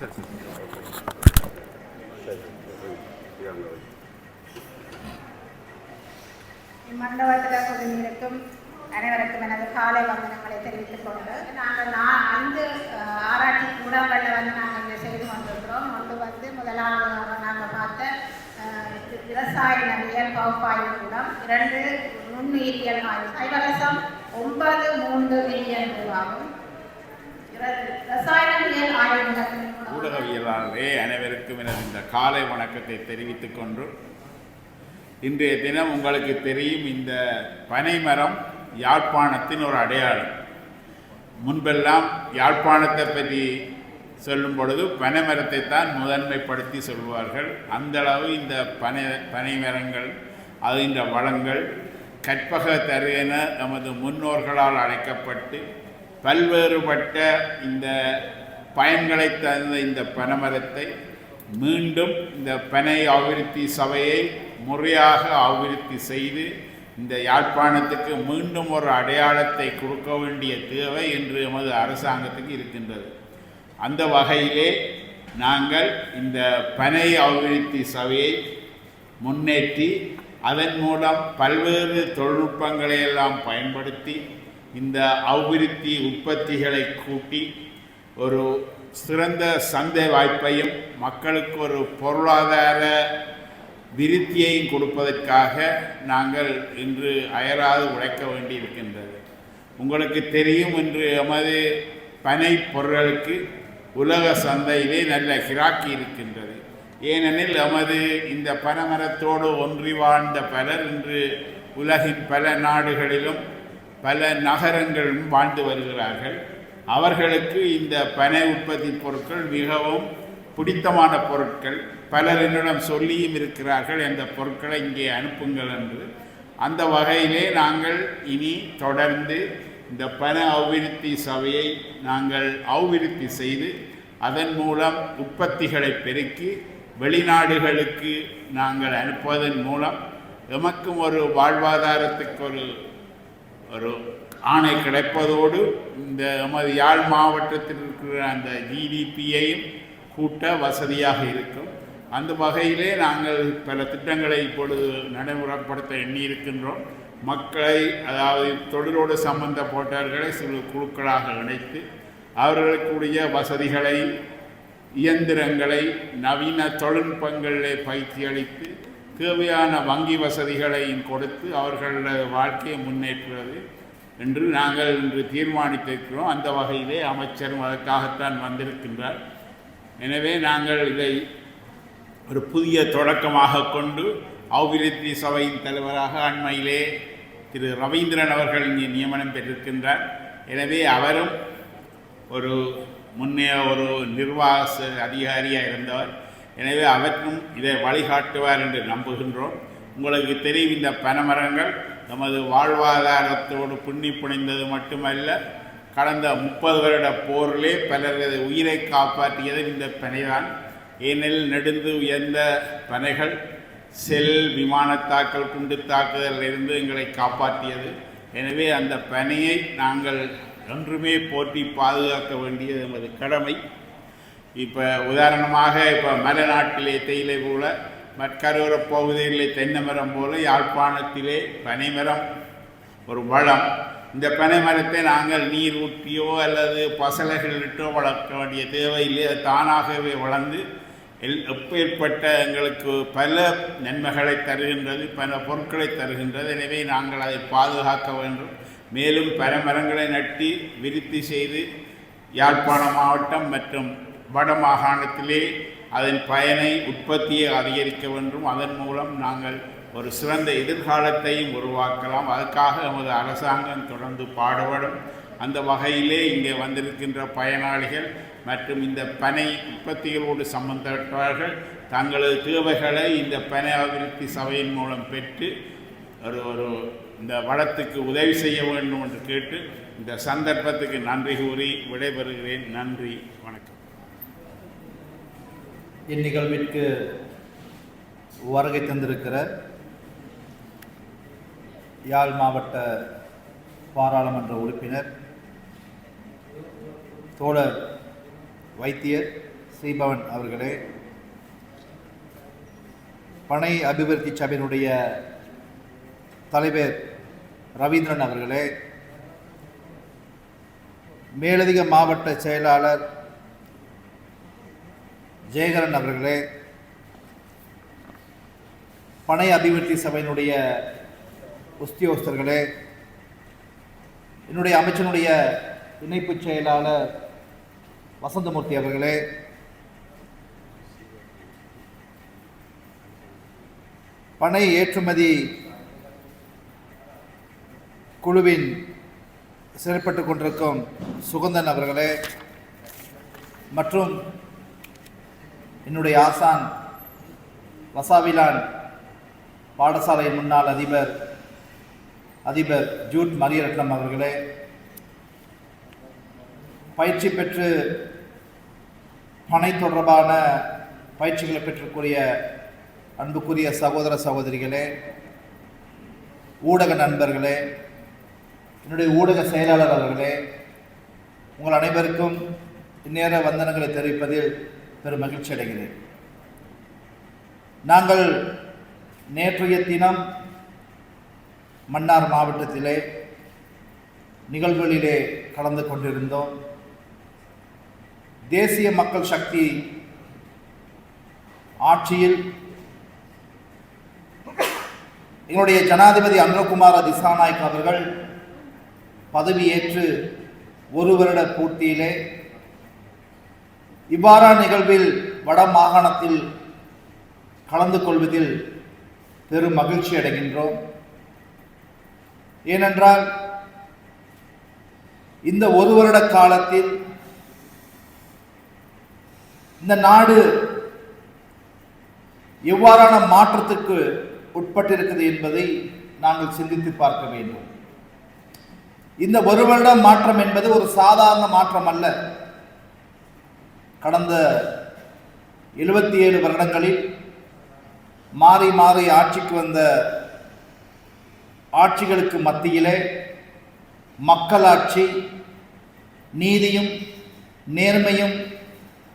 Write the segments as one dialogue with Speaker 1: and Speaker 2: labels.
Speaker 1: சரி சரி
Speaker 2: இம்மண்டபத்தில் அனைவருக்கும் எனது காலை வந்தனங்களை தெரிவித்துக் கொண்டு நாங்கள் நான் ஐந்து ஆராய்ச்சி கூடங்களில் வந்து நாங்கள் இங்கே செய்து கொண்டிருக்கிறோம். ஒன்று வந்து முதலாவது நாங்கள் பார்த்த விவசாய நவியல் பகுப்பாய்வு கூடம் இரண்டு நுண்ணுயிரியல் ஆய்வு. ஒன்பது மூன்று மில்லியன் ரூபாவும். இர- ரசாயனவியல் ஆய்வு கூடத்தின்
Speaker 3: ஊடகவியலாளரே அனைவருக்கும் எனது இந்த காலை வணக்கத்தை தெரிவித்துக் கொண்டு இன்றைய தினம் உங்களுக்கு தெரியும் இந்த பனைமரம் யாழ்ப்பாணத்தின் ஒரு அடையாளம். முன்பெல்லாம் யாழ்ப்பாணத்தை பற்றி சொல்லும் பொழுது பனைமரத்தை தான் முதன்மைப்படுத்தி சொல்வார்கள். அந்த அளவு இந்த பனை பனைமரங்கள் அதின்ற வளங்கள் கற்பக தரு நமது முன்னோர்களால் அழைக்கப்பட்டு பல்வேறுபட்ட இந்த பயன்களை தந்த இந்த பனைமரத்தை மீண்டும் இந்த பனை அபிவிருத்தி சபையை முறையாக அபிவிருத்தி செய்து இந்த யாழ்ப்பாணத்துக்கு மீண்டும் ஒரு அடையாளத்தை கொடுக்க வேண்டிய தேவை என்று எமது அரசாங்கத்துக்கு இருக்கின்றது. அந்த வகையிலே நாங்கள் இந்த பனை அபிவிருத்தி சபையை முன்னேற்றி அதன் மூலம் பல்வேறு தொழில்நுட்பங்களை எல்லாம் பயன்படுத்தி இந்த அபிவிருத்தி உற்பத்திகளை கூட்டி ஒரு சிறந்த சந்தை வாய்ப்பையும் மக்களுக்கு ஒரு பொருளாதார விருத்தியையும் கொடுப்பதற்காக நாங்கள் இன்று அயராது உழைக்க வேண்டியிருக்கின்றது. உங்களுக்கு தெரியும் இன்று எமது பனை பொருட்களுக்கு உலக சந்தையிலே நல்ல கிராக்கி இருக்கின்றது. ஏனெனில் எமது இந்த பனமரத்தோடு ஒன்றி வாழ்ந்த பலர் இன்று உலகின் பல நாடுகளிலும் பல நகரங்களிலும் வாழ்ந்து வருகிறார்கள். அவர்களுக்கு இந்த பனை உற்பத்தி பொருட்கள் மிகவும் பிடித்தமான பொருட்கள். பலர் என்னிடம் சொல்லியும் இருக்கிறார்கள் இந்த பொருட்களை இங்கே அனுப்புங்கள் என்று. அந்த வகையிலே நாங்கள் இனி தொடர்ந்து இந்த பண அபிவிருத்தி சபையை நாங்கள் அபிவிருத்தி செய்து அதன் மூலம் உற்பத்திகளை பெருக்கி வெளிநாடுகளுக்கு நாங்கள் அனுப்புவதன் மூலம் எமக்கும் ஒரு வாழ்வாதாரத்துக்கு ஒரு ஒரு ஆணை கிடைப்பதோடு இந்த நமது யாழ் மாவட்டத்தில் இருக்கிற அந்த ஜிடிபியையும் கூட்ட வசதியாக இருக்கும். அந்த வகையிலே நாங்கள் பல திட்டங்களை இப்பொழுது நடைமுறைப்படுத்த எண்ணியிருக்கின்றோம். மக்களை அதாவது தொழிலோடு சம்பந்தப்பட்டவர்களை சிறு குழுக்களாக இணைத்து அவர்களுக்குரிய வசதிகளை இயந்திரங்களை நவீன தொழில்நுட்பங்களிலே பயிற்சி அளித்து தேவையான வங்கி வசதிகளையும் கொடுத்து அவர்களது வாழ்க்கையை முன்னேற்றுவது என்று நாங்கள் இன்று தீர்மானித்திருக்கிறோம். அந்த வகையிலே அமைச்சரும் அதற்காகத்தான் வந்திருக்கின்றார். எனவே நாங்கள் இதை ஒரு புதிய தொடக்கமாக கொண்டு அபிவிருத்தி சபையின் தலைவராக அண்மையிலே திரு ரவீந்திரன் அவர்கள் இங்கே நியமனம் பெற்றிருக்கின்றார். எனவே அவரும் ஒரு முன்னே ஒரு நிர்வாக அதிகாரியாக இருந்தவர். எனவே அவற்றும் இதை வழிகாட்டுவார் என்று நம்புகின்றோம். உங்களுக்கு தெரியும் இந்த பனமரங்கள் நமது வாழ்வாதாரத்தோடு புண்ணி புனைந்தது மட்டுமல்ல கடந்த முப்பது வருட போரிலே பலரது உயிரை காப்பாற்றியது இந்த பனைதான். ஏனெனில் நெடுந்து உயர்ந்த பனைகள் செல் விமான தாக்கல் குண்டு தாக்குதலிருந்து எங்களை காப்பாற்றியது. எனவே அந்த பனையை நாங்கள் என்றுமே போற்றி பாதுகாக்க வேண்டியது எமது கடமை. இப்போ உதாரணமாக இப்போ மலைநாட்டிலே தேயிலை போல மற்கரோர பகுதியில் தென்னைமரம் போல யாழ்ப்பாணத்திலே பனைமரம் ஒரு வளம். இந்த பனைமரத்தை நாங்கள் நீர் ஊற்றியோ அல்லது பசலைகளிட்டோ வளர்க்க வேண்டிய தேவையில்லை. அது தானாகவே வளர்ந்து எல் எப்பேற்பட்ட எங்களுக்கு பல நன்மைகளை தருகின்றது பல பொருட்களை தருகின்றது. எனவே நாங்கள் அதை பாதுகாக்க வேண்டும். மேலும் பல மரங்களை நட்டி விருத்தி செய்து யாழ்ப்பாண மாவட்டம் மற்றும் வட மாகாணத்திலே அதன் பயனை உற்பத்தியை அதிகரிக்க வேண்டும். அதன் மூலம் நாங்கள் ஒரு சிறந்த எதிர்காலத்தையும் உருவாக்கலாம். அதுக்காக நமது அரசாங்கம் தொடர்ந்து பாடுபடும். அந்த வகையிலே இங்கே வந்திருக்கின்ற பயனாளிகள் மற்றும் இந்த பனை உற்பத்திகளோடு சம்பந்தப்பட்டவர்கள் தங்களது தேவைகளை இந்த பனை அபிவிருத்தி சபையின் மூலம் பெற்று ஒரு ஒரு இந்த வளத்துக்கு உதவி செய்ய வேண்டும் என்று கேட்டு இந்த சந்தர்ப்பத்துக்கு நன்றி கூறி விடைபெறுகிறேன். நன்றி. வணக்கம்.
Speaker 4: இந்நிகழ்விற்கு வருகை தந்திருக்கிற யாழ் மாவட்ட பாராளுமன்ற உறுப்பினர் தோழர் வைத்தியர் ஸ்ரீபவன் அவர்களே பனை அபிவிருத்தி சபையினுடைய தலைவர் ரவீந்திரன் அவர்களே மேலதிக மாவட்ட செயலாளர் ஜெயகரன் அவர்களே பனை அபிவிருத்தி சபையினுடைய உஸ்தியோஸ்தர்களே என்னுடைய அமைச்சனுடைய இணைப்புச் செயலாளர் வசந்தமூர்த்தி அவர்களே பனை ஏற்றுமதி குழுவின் செயல்பட்டு கொண்டிருக்கும் சுகந்தன் அவர்களே மற்றும் என்னுடைய ஆசான் வசாவிலான் பாடசாலை முன்னாள் அதிபர் அதிபர் ஜூட் மரியரட்னம் அவர்களே பயிற்சி பெற்று பனை தொடர்பான பயிற்சிகளை பெற்றுக்கூடிய அன்புக்குரிய சகோதர சகோதரிகளே ஊடக நண்பர்களே என்னுடைய ஊடக செயலாளர் அவர்களே உங்கள் அனைவருக்கும் இந்நேர வந்தனங்களை தெரிவிப்பதில் பெரும் மகிழ்ச்சி அடைகிறேன். நாங்கள் நேற்றைய தினம் மன்னார் மாவட்டத்திலே நிகழ்வுகளிலே கலந்து கொண்டிருந்தோம். தேசிய மக்கள் சக்தி ஆட்சியில் எங்களுடைய ஜனாதிபதி அனுரகுமார திசாநாயக் அவர்கள் பதவியேற்று ஒரு வருட பூர்த்தியிலே இவ்வாறான நிகழ்வில் வட மாகாணத்தில் கலந்து கொள்வதில் பெரும் மகிழ்ச்சி அடைகின்றோம். ஏனென்றால் இந்த ஒரு வருட காலத்தில் இந்த நாடு எவ்வாறான மாற்றத்துக்கு உட்பட்டிருக்கிறது என்பதை நாங்கள் சிந்தித்து பார்க்க வேண்டும். இந்த ஒரு வருடம் மாற்றம் என்பது ஒரு சாதாரண மாற்றம் அல்ல கடந்த எழுபத்தி ஏழு வருடங்களில் மாறி மாறி ஆட்சிக்கு வந்த ஆட்சிகளுக்கு மத்தியிலே மக்களாட்சி நீதியும் நேர்மையும்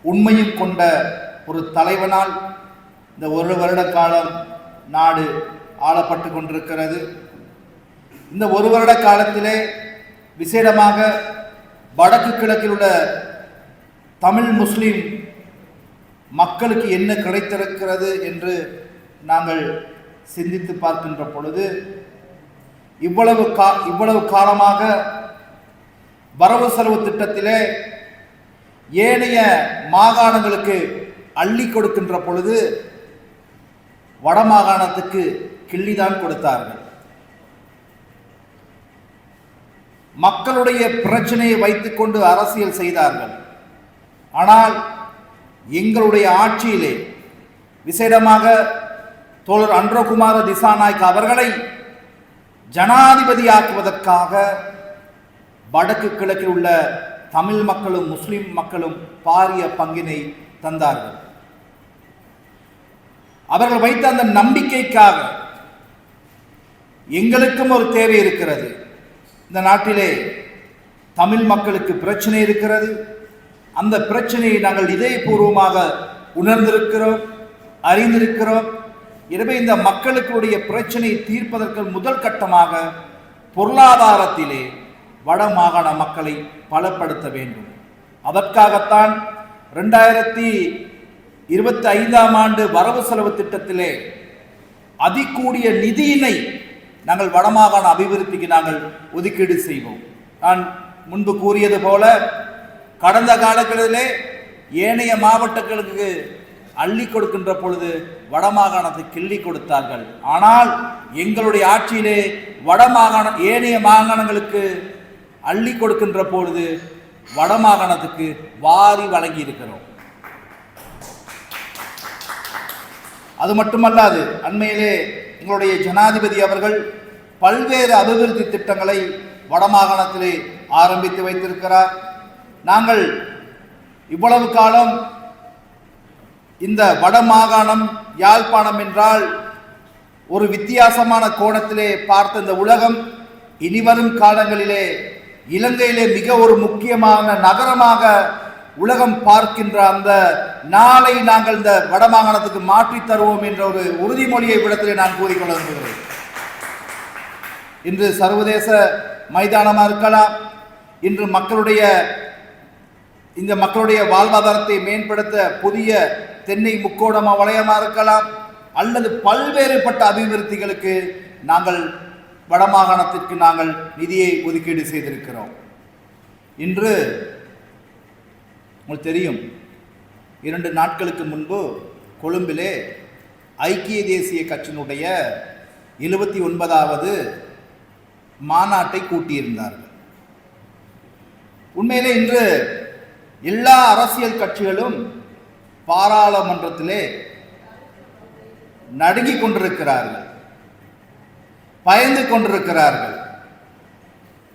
Speaker 4: உண்மையும் கொண்ட ஒரு தலைவனால் இந்த ஒரு வருட காலம் நாடு ஆளப்பட்டு கொண்டிருக்கிறது. இந்த ஒரு வருட காலத்திலே விசேடமாக வடக்கு கிழக்கில் உள்ள தமிழ் முஸ்லீம் மக்களுக்கு என்ன கிடைத்திருக்கிறது என்று நாங்கள் சிந்தித்து பார்க்கின்ற பொழுது இவ்வளவு கா இவ்வளவு காலமாக வரவு செலவு திட்டத்திலே ஏனைய மாகாணங்களுக்கு அள்ளி கொடுக்கின்ற பொழுது வடமாகாணத்துக்கு கிள்ளிதான் கொடுத்தார்கள். மக்களுடைய பிரச்சனையை வைத்துக்கொண்டு அரசியல் செய்தார்கள். ஆனால் எங்களுடைய ஆட்சியிலே விசேடமாக தோழர் அன்றகுமார திசாநாயக் அவர்களை ஜனாதிபதியாக்குவதற்காக வடக்கு கிழக்கில் உள்ள தமிழ் மக்களும் முஸ்லிம் மக்களும் பாரிய பங்கினை தந்தார்கள். அவர்கள் வைத்த அந்த நம்பிக்கைக்காக எங்களுக்கும் ஒரு தேவை இருக்கிறது. இந்த நாட்டிலே தமிழ் மக்களுக்கு பிரச்சனை இருக்கிறது. அந்த பிரச்சனையை நாங்கள் இதயபூர்வமாக உணர்ந்திருக்கிறோம் அறிந்திருக்கிறோம். எனவே இந்த மக்களுக்குடைய பிரச்சனையை தீர்ப்பதற்கு முதல் கட்டமாக பொருளாதாரத்திலே வட மாகாண மக்களை பலப்படுத்த வேண்டும். அதற்காகத்தான் ரெண்டாயிரத்தி இருபத்தி ஐந்தாம் ஆண்டு வரவு செலவு திட்டத்திலே அதிகூடிய நிதியினை நாங்கள் வடமாகாண அபிவிருத்திக்கு நாங்கள் ஒதுக்கீடு செய்வோம். நான் முன்பு கூறியது போல கடந்த காலங்களிலே ஏனைய மாவட்டங்களுக்கு அள்ளி கொடுக்கின்ற பொழுது வடமாகாணத்தை கிள்ளி கொடுத்தார்கள். ஆனால் எங்களுடைய ஆட்சியிலே வடமாகாண ஏனைய மாகாணங்களுக்கு அள்ளி கொடுக்கின்ற பொழுது வடமாகாணத்துக்கு வாரி வழங்கி இருக்கிறோம். அது மட்டுமல்லாது அண்மையிலே எங்களுடைய ஜனாதிபதி அவர்கள் பல்வேறு அபிவிருத்தி திட்டங்களை வடமாகாணத்திலே ஆரம்பித்து வைத்திருக்கிறார். நாங்கள் இவ்வளவு காலம் இந்த வடமாகாணம் யாழ்ப்பாணம் என்றால் ஒரு வித்தியாசமான கோணத்திலே பார்த்த இந்த உலகம் இனிவரும் காலங்களிலே இலங்கையிலே மிக ஒரு முக்கியமான நகரமாக உலகம் பார்க்கின்ற அந்த நாளை நாங்கள் இந்த வடமாகாணத்துக்கு மாற்றி தருவோம் என்ற ஒரு உறுதிமொழியை விடத்திலே நான் கூறிக்கொள்ள விரும்புகிறேன். இன்று சர்வதேச மைதானமாக இருக்கலாம் இன்று மக்களுடைய இந்த மக்களுடைய வாழ்வாதாரத்தை மேம்படுத்த புதிய தென்னை முக்கோணமா வளையமாக இருக்கலாம் அல்லது பல்வேறுபட்ட அபிவிருத்திகளுக்கு நாங்கள் வடமாகாணத்திற்கு நாங்கள் நிதியை ஒதுக்கீடு செய்திருக்கிறோம். இன்று உங்களுக்கு தெரியும் இரண்டு நாட்களுக்கு முன்பு கொழும்பிலே ஐக்கிய தேசிய கட்சியினுடைய எழுபத்தி ஒன்பதாவது மாநாட்டை கூட்டியிருந்தார்கள். உண்மையிலே இன்று எல்லா அரசியல் கட்சிகளும் பாராளுமன்றத்திலே நடுங்கிக் கொண்டிருக்கிறார்கள். பயந்து கொண்டிருக்கிறார்கள்.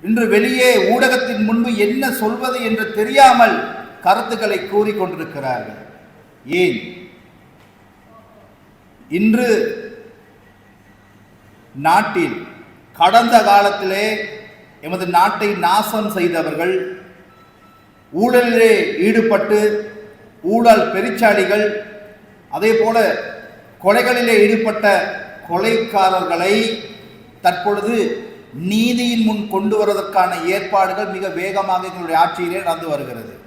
Speaker 4: இன்று வெளியே ஊடகத்தின் முன்பு என்ன சொல்வது என்று தெரியாமல் கருத்துக்களை கூறிக்கொண்டிருக்கிறார்கள் ஏன்? இன்று நாட்டில் கடந்த காலத்திலே எமது நாட்டை நாசம் செய்தவர்கள் ஊழலிலே ஈடுபட்டு ஊழல் பெருச்சாளிகள் அதே போல கொலைகளிலே ஈடுபட்ட கொலைக்காரர்களை தற்பொழுது நீதியின் முன் கொண்டு வருவதற்கான ஏற்பாடுகள் மிக வேகமாக எங்களுடைய ஆட்சியிலே நடந்து வருகிறது.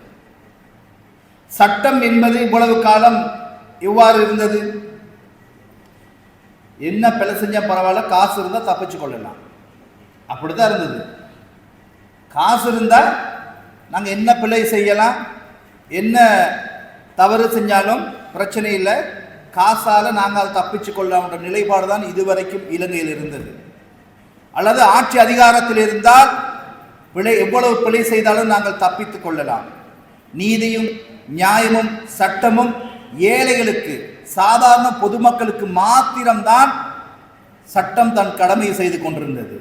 Speaker 4: சட்டம் என்பது இவ்வளவு காலம் இவ்வாறு இருந்தது. என்ன பிழை செஞ்சால் பரவாயில்ல காசு இருந்தால் தப்பிச்சு கொள்ளலாம். அப்படிதான் இருந்தது. காசு இருந்தால் நாங்கள் என்ன பிழை செய்யலாம் என்ன தவறு செஞ்சாலும் பிரச்சனை இல்லை. காசால் நாங்கள் அதை தப்பிச்சு கொள்ளலாம்ன்ற நிலைப்பாடு தான் இதுவரைக்கும் இலங்கையில் இருந்தது. அல்லது ஆட்சி அதிகாரத்தில் இருந்தால் பிழை எவ்வளவு பிழை செய்தாலும் நாங்கள் தப்பித்துக் கொள்ளலாம். நீதியும் நியாயமும் சட்டமும் ஏழைகளுக்கு சாதாரண பொதுமக்களுக்கு மாத்திரம்தான் சட்டம் தன் கடமையை செய்து கொண்டிருந்தது.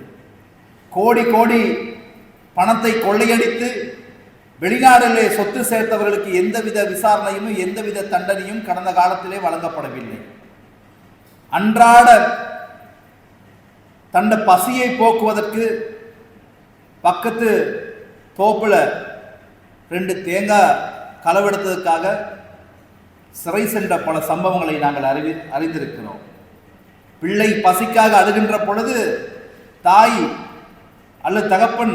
Speaker 4: கோடி கோடி பணத்தை கொள்ளையடித்து வெளிநாடுகளிலே சொத்து சேர்த்தவர்களுக்கு எந்தவித விசாரணையும் எந்தவித தண்டனையும் கடந்த காலத்திலே வழங்கப்படவில்லை. அன்றாட தன்னை பசியை போக்குவதற்கு பக்கத்து தோப்பில் ரெண்டு தேங்காய் களவெடுத்ததுக்காக சிறை சென்ற பல சம்பவங்களை நாங்கள் அறிவி அறிந்திருக்கிறோம். பிள்ளை பசிக்காக அழுகின்ற பொழுது தாய் அல்லது தகப்பன்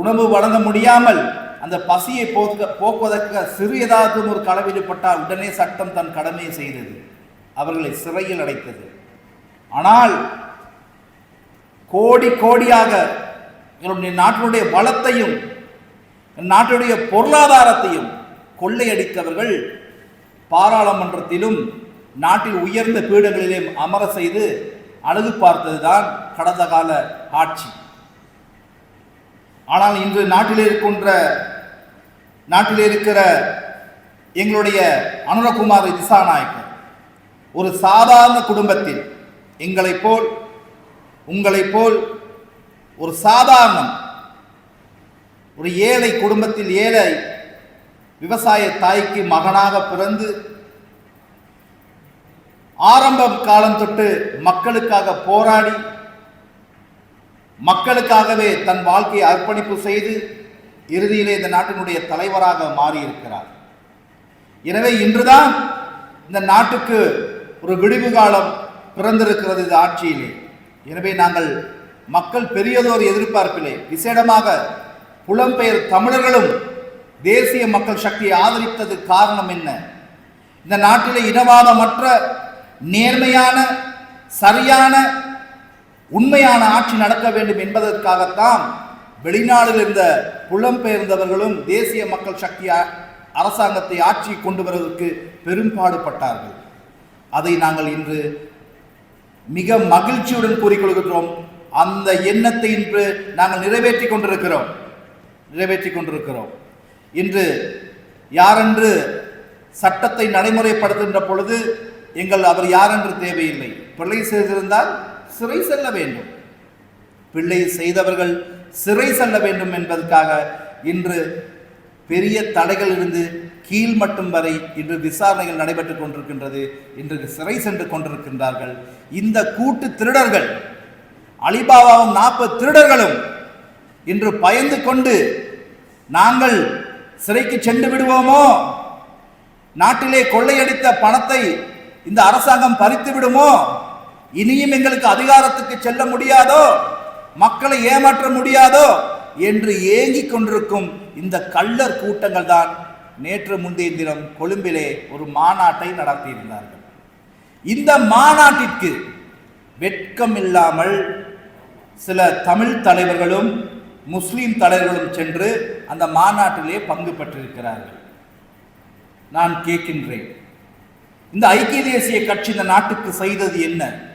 Speaker 4: உணவு வழங்க முடியாமல் அந்த பசியை போக்க போக்குவதற்கு சிறு ஏதாவது ஒரு களவீடுபட்டால் உடனே சட்டம் தன் கடமையை செய்தது. அவர்களை சிறையில் அடைத்தது. ஆனால் கோடி கோடியாக என்னுடைய நாட்டினுடைய வளத்தையும் நாட்டினுடைய பொருளாதாரத்தையும் கொள்ளையடித்தவர்கள் பாராளுமன்றத்திலும் நாட்டில் உயர்ந்த பீடங்களிலும் அமர செய்து அழகு பார்த்ததுதான் கடந்த கால ஆட்சி. ஆனால் இன்று நாட்டிலே இருக்கின்ற நாட்டிலே இருக்கிற எங்களுடைய அனுரகுமார் திசாநாயக்கர் ஒரு சாதாரண குடும்பத்தில் எங்களைப் போல் உங்களைப் போல் ஒரு சாதாரணம் ஒரு ஏழை குடும்பத்தில் ஏழை விவசாய தாய்க்கு மகனாக பிறந்து ஆரம்ப காலம் தொட்டு மக்களுக்காக போராடி மக்களுக்காகவே தன் வாழ்க்கையை அர்ப்பணிப்பு செய்து இறுதியிலே இந்த நாட்டினுடைய தலைவராக மாறியிருக்கிறார். எனவே இன்றுதான் இந்த நாட்டுக்கு ஒரு விடிவு காலம் பிறந்திருக்கிறது இந்த ஆட்சியிலே. எனவே நாங்கள் மக்கள் பெரியதொரு எதிர்பார்ப்பிலே விசேடமாக புலம்பெயர் தமிழர்களும் தேசிய மக்கள் சக்தியை ஆதரித்தது காரணம் என்ன? இந்த நாட்டிலே இனவாதமற்ற நேர்மையான சரியான உண்மையான ஆட்சி நடக்க வேண்டும் என்பதற்காகத்தான் வெளிநாடுகளில் இருந்த புலம்பெயர்ந்தவர்களும் தேசிய மக்கள் சக்தி அரசாங்கத்தை ஆட்சி கொண்டு வருவதற்கு பெரும்பாடுபட்டார்கள். அதை நாங்கள் இன்று மிக மகிழ்ச்சியுடன் கூறிக்கொள்கிறோம். அந்த எண்ணத்தை இன்று நாங்கள் நிறைவேற்றி கொண்டிருக்கிறோம். நிறைவேற்றி கொண்டிருக்கிறோம். இன்று யாரென்று சட்டத்தை நடைமுறைப்படுத்துகின்ற பொழுது எங்கள் அவர் யாரென்று தேவையில்லை. பிள்ளை செய்திருந்தால் சிறை செல்ல வேண்டும். பிள்ளை செய்தவர்கள் சிறை செல்ல வேண்டும் என்பதற்காக இன்று பெரிய தடைகள் இருந்து கீழ் மட்டும் வரை இன்று விசாரணைகள் நடைபெற்றுக் கொண்டிருக்கின்றது. இன்று சிறை சென்று கொண்டிருக்கின்றார்கள். இந்த கூட்டு திருடர்கள் அலிபாபாவும் நாற்பது திருடர்களும் இன்று பயந்து கொண்டு நாங்கள் சிறைக்கு சென்று விடுவோமோ? நாட்டிலே கொள்ளையடித்த பணத்தை இந்த அரசாங்கம் பறித்து விடுமோ? இனியும் எங்களுக்கு அதிகாரத்துக்கு செல்ல முடியாதோ? மக்களை ஏமாற்ற முடியாதோ? என்று ஏங்கிக் கொண்டிருக்கும் இந்த கள்ளர் கூட்டங்கள் தான் நேற்று முந்தைய தினம் கொழும்பிலே ஒரு மாநாட்டை நடத்தியிருந்தார்கள். இந்த மாநாட்டிற்கு வெட்கம் இல்லாமல் சில தமிழ் தலைவர்களும் முஸ்லீம் தலைவர்களும் சென்று அந்த மாநாட்டிலே பங்கு பெற்றிருக்கிறார்கள். நான் கேட்கின்றேன். இந்த ஐக்கிய தேசிய கட்சி இந்த நாட்டுக்கு செய்தது என்ன?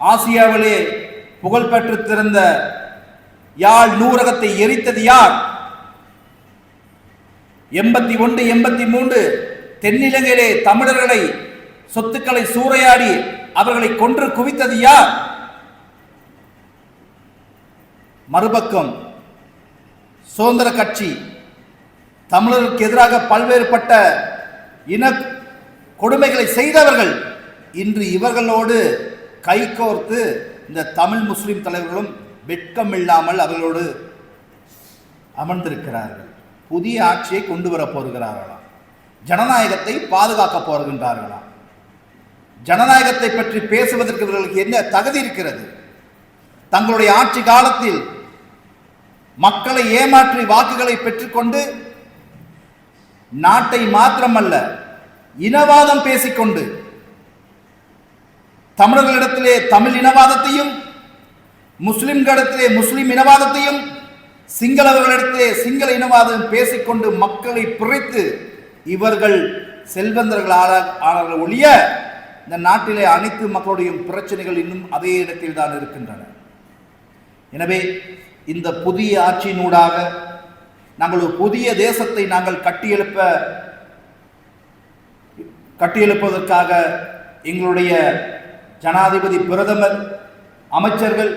Speaker 4: ஆசியாவிலே புகழ்பெற்று திறந்த யாழ் நூறகத்தை எரித்தது யார்? எண்பத்தி ஒன்று எண்பத்தி மூன்று தென்னிலங்கையிலே தமிழர்களை சொத்துக்களை சூறையாடி அவர்களை கொன்று குவித்தது யார்? மறுபக்கம் சுதந்திர கட்சி. தமிழருக்கு எதிராக பல்வேறுபட்ட இன கொடுமைகளை செய்தவர்கள் இன்று இவர்களோடு கைகோர்த்து இந்த தமிழ் முஸ்லிம் தலைவர்களும் வெட்கம் இல்லாமல் அவர்களோடு அமர்ந்திருக்கிறார்கள். புதிய ஆட்சியை கொண்டு வர போகிறார்களாம். ஜனநாயகத்தை பாதுகாக்க போகின்றார்களாம். ஜனநாயகத்தை பற்றி பேசுவதற்கு இவர்களுக்கு என்ன தகுதி இருக்கிறது? தங்களுடைய ஆட்சி காலத்தில் மக்களை ஏமாற்றி வாக்குகளை பெற்றுக்கொண்டு நாட்டை மாத்திரமல்ல இனவாதம் பேசிக்கொண்டு தமிழர்களிடத்திலே தமிழ் இனவாதத்தையும் முஸ்லிம்களிடத்திலே முஸ்லிம் இனவாதத்தையும் சிங்களவர்களிடத்திலே சிங்கள இனவாதம் பேசிக்கொண்டு மக்களை பிரித்து இவர்கள் செல்வந்தர்கள் ஆனார்கள் ஒழிய இந்த நாட்டிலே அனைத்து மக்களுடைய பிரச்சனைகள் இன்னும் அதே இடத்தில் தான் இருக்கின்றன. எனவே இந்த புதிய ஆட்சியினூடாக நாங்கள் ஒரு புதிய தேசத்தை நாங்கள் கட்டியெழுப்ப கட்டியெழுப்பதற்காக எங்களுடைய ஜனாதிபதி பிரதமர் அமைச்சர்கள்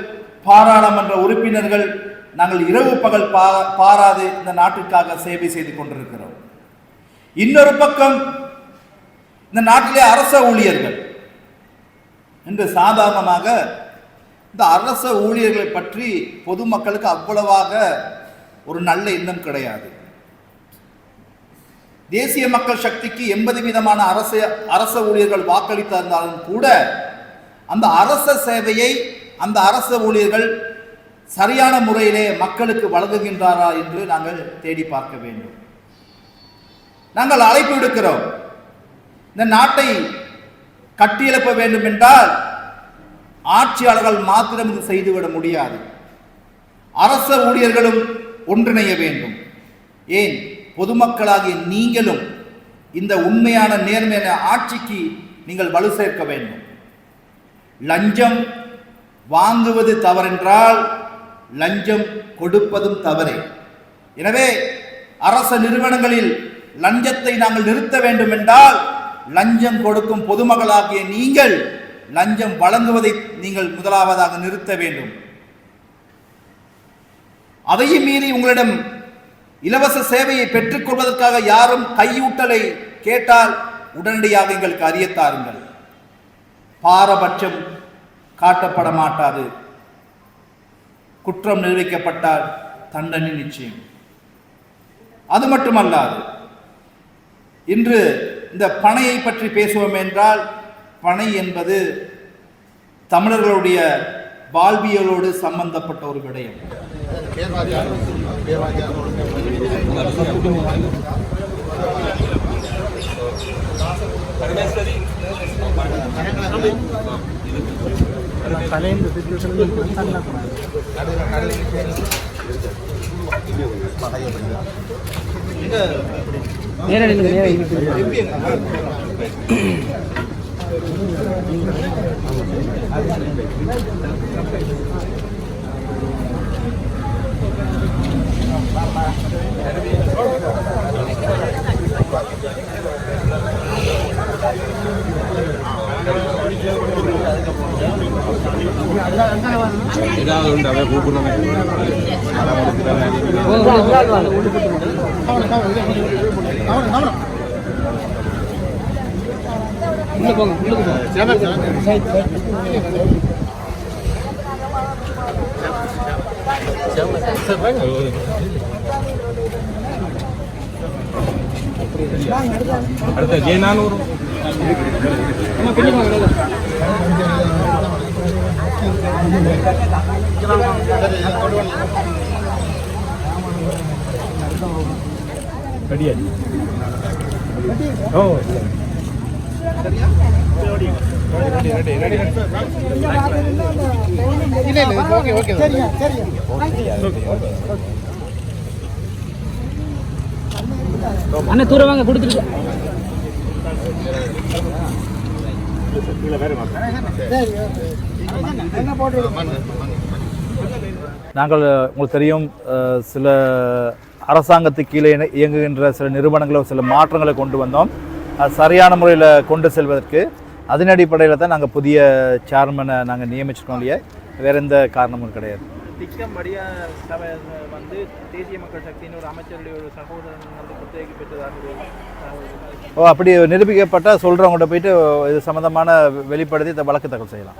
Speaker 4: பாராளுமன்ற உறுப்பினர்கள் நாங்கள் இரவு பகல் பா பாராது இந்த நாட்டிற்காக சேவை செய்து கொண்டிருக்கிறோம். இன்னொரு பக்கம் இந்த நாட்டிலே அரச ஊழியர்கள் என்று சாதாரணமாக இந்த அரச ஊழியர்களை பற்றி பொதுமக்களுக்கு அவ்வளவாக ஒரு நல்ல எண்ணம் கிடையாது. தேசிய மக்கள் சக்திக்கு எண்பது விதமான அரச அரச ஊழியர்கள் வாக்களித்திருந்தாலும் கூட அந்த அரச சேவையை அந்த அரச ஊழியர்கள் சரியான முறையிலே மக்களுக்கு வழங்குகின்றாரா என்று நாங்கள் தேடி பார்க்க வேண்டும். நாங்கள் அழைப்பு விடுக்கிறோம். இந்த நாட்டை கட்டியெழுப்ப வேண்டும் என்றால் ஆட்சியாளர்கள் மாத்திரம் இது செய்துவிட முடியாது. அரச ஊழியர்களும் ஒன்றிணைய வேண்டும். ஏன்? பொதுமக்களாகிய நீங்களும் இந்த உண்மையான நேர்மையான ஆட்சிக்கு நீங்கள் வலு சேர்க்க வேண்டும். லஞ்சம் வாங்குவது தவறென்றால் லஞ்சம் கொடுப்பதும் தவறே. எனவே அரச நிறுவனங்களில் லஞ்சத்தை நாங்கள் நிறுத்த வேண்டும் என்றால் லஞ்சம் கொடுக்கும் பொதுமகளாகிய நீங்கள் லஞ்சம் வழங்குவதை நீங்கள் முதலாவதாக நிறுத்த வேண்டும். அதையும் மீறி உங்களிடம் இலவச சேவையை பெற்றுக்கொள்வதற்காக யாரும் கையூட்டலை கேட்டால் உடனடியாக எங்களுக்கு அறியத்தாருங்கள் பாரபட்சம் காட்டப்பட மாட்டாது குற்றம் நிரூபிக்கப்பட்டால் தண்டனை நிச்சயம். அது மட்டுமல்லாது இன்று இந்த பனையை பற்றி பேசுவோம் என்றால் பனை என்பது தமிழர்களுடைய வாழ்வியலோடு சம்பந்தப்பட்ட ஒரு விடயம்.
Speaker 1: நேரா நில்லுங்க நேரா இங்கிட்டு
Speaker 5: ஏதாவது உண்டு அவை
Speaker 1: கூப்பிடணும் உள்ள போங்க அடுத்த ஜெயநானூறு ரெடியா ஓ இல்லை இல்லை ஓகே ஓகே
Speaker 5: அண்ணா தூரம் வாங்க
Speaker 4: நாங்கள் உங்களுக்கு தெரியும் சில அரசாங்கத்துக்கு கீழே இயங்குகின்ற சில நிறுவனங்களை சில மாற்றங்களை கொண்டு வந்தோம். அது சரியான முறையில் கொண்டு செல்வதற்கு அதன் அடிப்படையில் தான் நாங்கள் புதிய சேர்மனை நாங்கள் நியமிச்சிருக்கோம் இல்லையா? வேறு எந்த காரணமும் கிடையாது.
Speaker 5: சபை வந்து தேசிய மக்கள் சக்தியின் ஒரு அமைச்சருடைய ஒரு சகோதரன் வந்து குத்தகைக்கு பெற்றதாக
Speaker 4: ஓ அப்படி நிரூபிக்கப்பட்டால் சொல்கிறவங்கள்ட்ட போயிட்டு இது சம்மந்தமான வெளிப்படுத்தி இந்த வழக்கு தகவல் செய்யலாம்.